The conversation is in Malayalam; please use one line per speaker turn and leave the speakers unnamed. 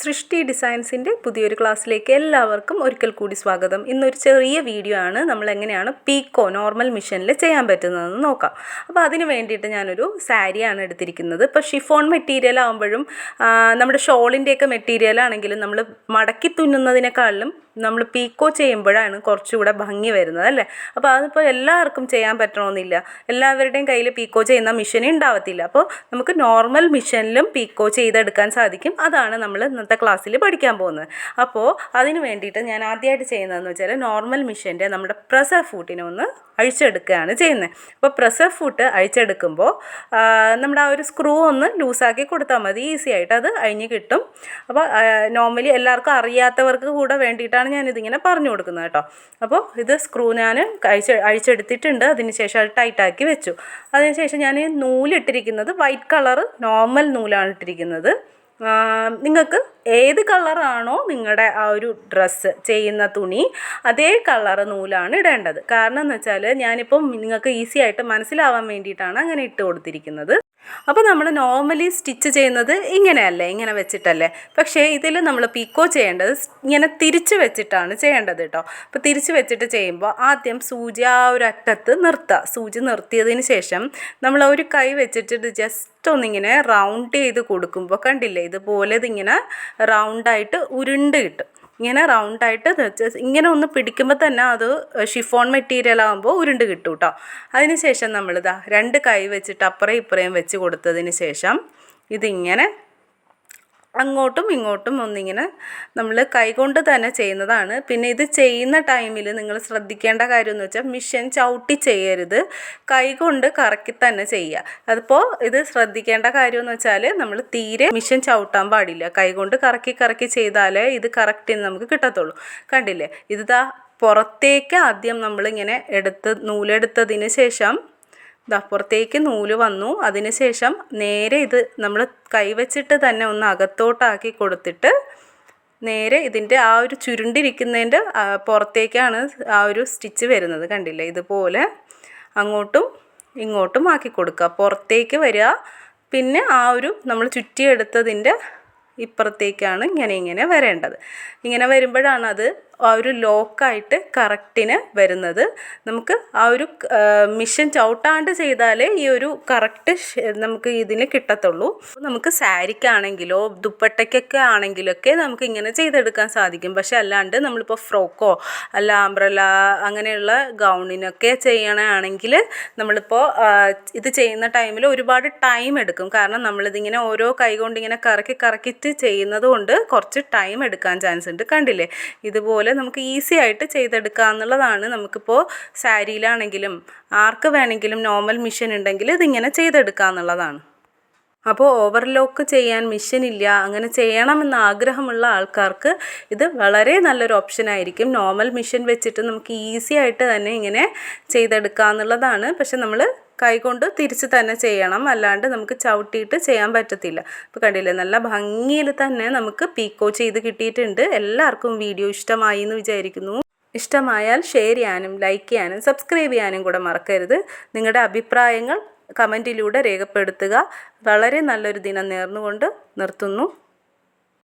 സൃഷ്ടി ഡിസൈൻസിന്റെ പുതിയൊരു ക്ലാസ്സിലേക്ക് എല്ലാവർക്കും ഒരിക്കൽ കൂടി സ്വാഗതം. ഇന്നൊരു ചെറിയ വീഡിയോ ആണ്. നമ്മൾ എങ്ങനെയാണ് പീക്കോ നോർമൽ മിഷനിൽ ചെയ്യാൻ പറ്റുന്നതെന്ന് നോക്കാം. അപ്പോൾ അതിന് വേണ്ടിയിട്ട് ഞാനൊരു സാരിയാണ് എടുത്തിരിക്കുന്നത്. ഇപ്പോൾ ഷിഫോൺ മെറ്റീരിയൽ ആകുമ്പോഴും നമ്മുടെ ഷോളിന്റെയൊക്കെ മെറ്റീരിയൽ ആണെങ്കിലും നമ്മൾ മടക്കി തുന്നുന്നതിനേക്കാളും നമ്മൾ പീക്കോ ചെയ്യുമ്പോഴാണ് കുറച്ചുകൂടെ ഭംഗി വരുന്നത് അല്ലേ? അപ്പോൾ അതിപ്പോൾ എല്ലാവർക്കും ചെയ്യാൻ പറ്റണമെന്നില്ല എല്ലാവരുടെയും കയ്യിൽ പീക്കോ ചെയ്യുന്ന മിഷനേ ഉണ്ടാവത്തില്ല അപ്പോൾ നമുക്ക് നോർമൽ മിഷനിലും പീക്കോ ചെയ്തെടുക്കാൻ സാധിക്കും. അതാണ് നമ്മൾ ഇന്നത്തെ ക്ലാസ്സിൽ പഠിക്കാൻ പോകുന്നത്. അപ്പോൾ അതിന് വേണ്ടിയിട്ട് ഞാൻ ആദ്യമായിട്ട് ചെയ്യുന്നതെന്ന് വെച്ചാൽ നോർമൽ മിഷന്റെ നമ്മുടെ പ്രസർ ഫൂട്ടിനെ ഒന്ന് അഴിച്ചെടുക്കുകയാണ് ചെയ്യുന്നത്. അപ്പോൾ പ്രസർ ഫൂട്ട് അഴിച്ചെടുക്കുമ്പോൾ നമ്മുടെ ആ ഒരു സ്ക്രൂ ഒന്ന് ലൂസാക്കി കൊടുത്താൽ മതി. ഈസി ആയിട്ട് അത് അഴിഞ്ഞ് കിട്ടും. അപ്പോൾ നോർമലി എല്ലാവർക്കും അറിയാത്തവർക്ക് കൂടെ വേണ്ടിയിട്ടാണ് ഞാനിതിങ്ങനെ പറഞ്ഞു കൊടുക്കുന്നത് കേട്ടോ. അപ്പോൾ ഇത് സ്ക്രൂ ഞാൻ അഴിച്ച് അഴിച്ചെടുത്തിട്ടുണ്ട്. അതിന് ശേഷം അത് ടൈറ്റാക്കി വെച്ചു. അതിനുശേഷം ഞാൻ നൂലിട്ടിരിക്കുന്നത് വൈറ്റ് കളർ നോർമൽ നൂലാണ് ഇട്ടിരിക്കുന്നത്. നിങ്ങൾക്ക് ഏത് കളറാണോ നിങ്ങളുടെ ആ ഒരു ഡ്രസ്സ് ചെയ്യുന്ന തുണി അതേ കളർ നൂലാണ് ഇടേണ്ടത്. കാരണം എന്ന് വെച്ചാൽ ഞാനിപ്പം നിങ്ങൾക്ക് ഈസി ആയിട്ട് മനസ്സിലാവാൻ വേണ്ടിയിട്ടാണ് അങ്ങനെ ഇട്ട് കൊടുത്തിരിക്കുന്നത്. അപ്പോൾ നമ്മൾ നോർമലി സ്റ്റിച്ച് ചെയ്യുന്നത് ഇങ്ങനെയല്ലേ? ഇങ്ങനെ വെച്ചിട്ടല്ലേ? പക്ഷേ ഇതിൽ നമ്മൾ പീക്കോ ചെയ്യേണ്ടത് ഇങ്ങനെ തിരിച്ച് വെച്ചിട്ടാണ് ചെയ്യേണ്ടത് കേട്ടോ അപ്പോൾ തിരിച്ച് വെച്ചിട്ട് ചെയ്യുമ്പോൾ ആദ്യം സൂചി ആ ഒരു അറ്റത്ത് നിർത്തുക സൂചി നിർത്തിയതിന് ശേഷം നമ്മൾ ഒരു കൈ വെച്ചിട്ട് ജസ്റ്റ് ഒന്നിങ്ങനെ റൗണ്ട് ചെയ്ത് കൊടുക്കുമ്പോൾ കണ്ടില്ലേ? ഇതുപോലെ ഇതിങ്ങനെ റൗണ്ടായിട്ട് ഉരുണ്ട് കിട്ടും. ഇങ്ങനെ റൗണ്ടായിട്ട് ഇങ്ങനെ ഒന്ന് പിടിക്കുമ്പോൾ തന്നെ അത് ഷിഫോൺ മെറ്റീരിയൽ ആകുമ്പോൾ ഉരുണ്ട് കിട്ടും കേട്ടോ അതിന് ശേഷം നമ്മളിതാ രണ്ട് കൈ വെച്ചിട്ട് അപ്പുറം ഇപ്പുറയും വെച്ച് കൊടുത്തതിന് ശേഷം ഇതിങ്ങനെ അങ്ങോട്ടും ഇങ്ങോട്ടും ഒന്നിങ്ങനെ നമ്മൾ കൈകൊണ്ട് തന്നെ ചെയ്യുന്നതാണ്. പിന്നെ ഇത് ചെയ്യുന്ന ടൈമിൽ നിങ്ങൾ ശ്രദ്ധിക്കേണ്ട കാര്യം എന്ന് വെച്ചാൽ മിഷൻ ചവിട്ടി ചെയ്യരുത്. കൈകൊണ്ട് കറക്കി തന്നെ ചെയ്യുക അതിപ്പോൾ ഇത് ശ്രദ്ധിക്കേണ്ട കാര്യം എന്ന് വെച്ചാൽ നമ്മൾ തീരെ മിഷൻ ചവിട്ടാൻ പാടില്ല. കൈകൊണ്ട് കറക്കി കറക്കി ചെയ്താലേ ഇത് കറക്റ്റിന് നമുക്ക് കിട്ടത്തുള്ളൂ. കണ്ടില്ലേ? ഇത് പുറത്തേക്ക് ആദ്യം നമ്മളിങ്ങനെ എടുത്ത് നൂലെടുത്തതിന് ശേഷം ദാ പുറത്തേക്ക് നൂൽ വന്നു. അതിനുശേഷം നേരെ ഇത് നമ്മൾ കൈവച്ചിട്ട് തന്നെ ഒന്ന് അകത്തോട്ടാക്കി കൊടുത്തിട്ട് നേരെ ഇതിന്റെ ആ ഒരു ചുരുണ്ടിരിക്കുന്നതിന്റെ പുറത്തേക്കാണ് ആ ഒരു സ്റ്റിച്ച് വരുന്നത് കണ്ടില്ലേ? ഇതുപോലെ അങ്ങോട്ടും ഇങ്ങോട്ടും ആക്കി കൊടുക്കുക. പുറത്തേക്ക് വരിക. പിന്നെ ആ ഒരു നമ്മൾ ചുറ്റിയെടുത്തതിന്റെ ഇപ്പുറത്തേക്കാണ് ഇങ്ങനെ ഇങ്ങനെ വരേണ്ടത്. ഇങ്ങനെ വരുമ്പോഴാണ് അത് ഒരു ലോക്കായിട്ട് കറക്റ്റിന് വരുന്നത്. നമുക്ക് ആ ഒരു മിഷൻ ചവിട്ടാണ്ട് ചെയ്താലേ ഈ ഒരു കറക്റ്റ് നമുക്ക് ഇതിന് കിട്ടത്തുള്ളൂ. നമുക്ക് സാരിക്കാണെങ്കിലോ ദുപ്പട്ടയ്ക്കൊക്കെ ആണെങ്കിലൊക്കെ നമുക്ക് ഇങ്ങനെ ചെയ്തെടുക്കാൻ സാധിക്കും. പക്ഷെ അല്ലാണ്ട് നമ്മളിപ്പോൾ ഫ്രോക്കോ അല്ല ആംബ്രല അങ്ങനെയുള്ള ഗൗണിനൊക്കെ ചെയ്യണമെങ്കിൽ നമ്മളിപ്പോൾ ഇത് ചെയ്യുന്ന ടൈമിൽ ഒരുപാട് ടൈം എടുക്കും. കാരണം നമ്മളിതിങ്ങനെ ഓരോ കൈ കൊണ്ട് ഇങ്ങനെ കറക്കി കറക്കിറ്റ് ചെയ്യുന്നത് കൊണ്ട് കുറച്ച് ടൈം എടുക്കാൻ ചാൻസ് ഉണ്ട് കണ്ടില്ലേ? ഇതുപോലെ നമുക്ക് ഈസി ആയിട്ട് ചെയ്തെടുക്കുക എന്നുള്ളതാണ് നമുക്കിപ്പോൾ സാരിയിലാണെങ്കിലും ആർക്ക് വേണമെങ്കിലും നോർമൽ മിഷൻ ഉണ്ടെങ്കിൽ ഇതിങ്ങനെ ചെയ്തെടുക്കാമെന്നുള്ളതാണ് അപ്പോൾ ഓവർലോക്ക് ചെയ്യാൻ മിഷ്യൻ ഇല്ല അങ്ങനെ ചെയ്യണമെന്ന് ആഗ്രഹമുള്ള ആൾക്കാർക്ക് ഇത് വളരെ നല്ലൊരു ഓപ്ഷൻ ആയിരിക്കും. നോർമൽ മിഷ്യൻ വെച്ചിട്ട് നമുക്ക് ഈസി ആയിട്ട് തന്നെ ഇങ്ങനെ ചെയ്തെടുക്കാമെന്നുള്ളതാണ് പക്ഷെ നമ്മൾ കൈകൊണ്ട് തിരിച്ച് തന്നെ ചെയ്യണം. അല്ലാണ്ട് നമുക്ക് ചവിട്ടിയിട്ട് ചെയ്യാൻ പറ്റത്തില്ല. ഇപ്പോൾ കണ്ടില്ലേ നല്ല ഭംഗിയിൽ തന്നെ നമുക്ക് പീക്കോ ചെയ്ത് കിട്ടിയിട്ടുണ്ട്. എല്ലാവർക്കും വീഡിയോ ഇഷ്ടമായി എന്ന് വിചാരിക്കുന്നു. ഇഷ്ടമായാൽ ഷെയർ ചെയ്യാനും ലൈക്ക് ചെയ്യാനും സബ്സ്ക്രൈബ് ചെയ്യാനും കൂടെ മറക്കരുത്. നിങ്ങളുടെ അഭിപ്രായങ്ങൾ കമന്റിലൂടെ രേഖപ്പെടുത്തുക. വളരെ നല്ലൊരു ദിനം നേർന്നുകൊണ്ട് നിർത്തുന്നു.